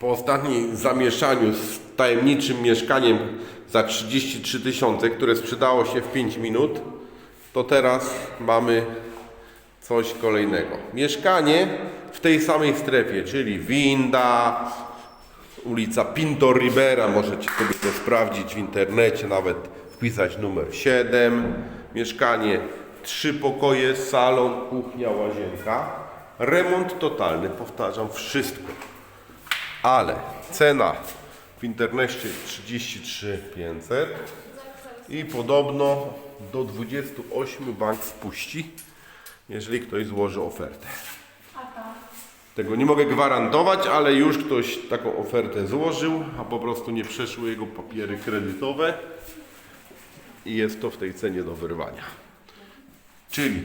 Po ostatnim zamieszaniu z tajemniczym mieszkaniem za 33 tysiące, które sprzedało się w 5 minut, to teraz mamy coś kolejnego. Mieszkanie w tej samej strefie, czyli winda, ulica Pinto Ribera, możecie sobie to sprawdzić w internecie, nawet wpisać numer 7. Mieszkanie, trzy pokoje, salon, kuchnia, łazienka. Remont totalny, powtarzam, wszystko. Ale cena w internecie 33 500 i podobno do 28 bank wpuści, jeżeli ktoś złoży ofertę. Tego nie mogę gwarantować, ale już ktoś taką ofertę złożył, a po prostu nie przeszły jego papiery kredytowe i jest to w tej cenie do wyrwania. Czyli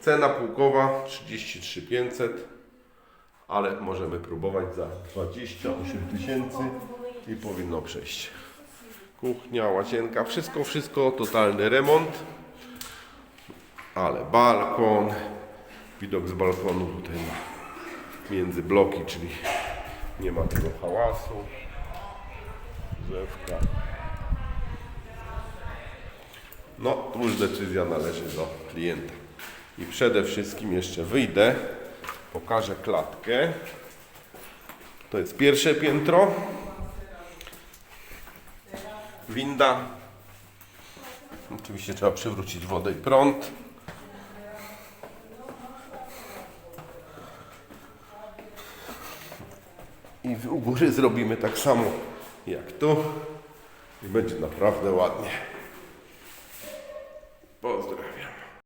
cena pułkowa 33 500, ale możemy próbować za 28 tysięcy i powinno przejść. Kuchnia, łazienka, wszystko, wszystko, totalny remont, ale balkon, widok z balkonu tutaj na między bloki, czyli nie ma tego hałasu, drzewka. No, to już decyzja należy do klienta. I przede wszystkim jeszcze wyjdę, Pokażę klatkę. To jest pierwsze piętro. Winda. Oczywiście trzeba przywrócić wodę i prąd. I u góry zrobimy tak samo jak tu. I będzie naprawdę ładnie. Pozdrawiam.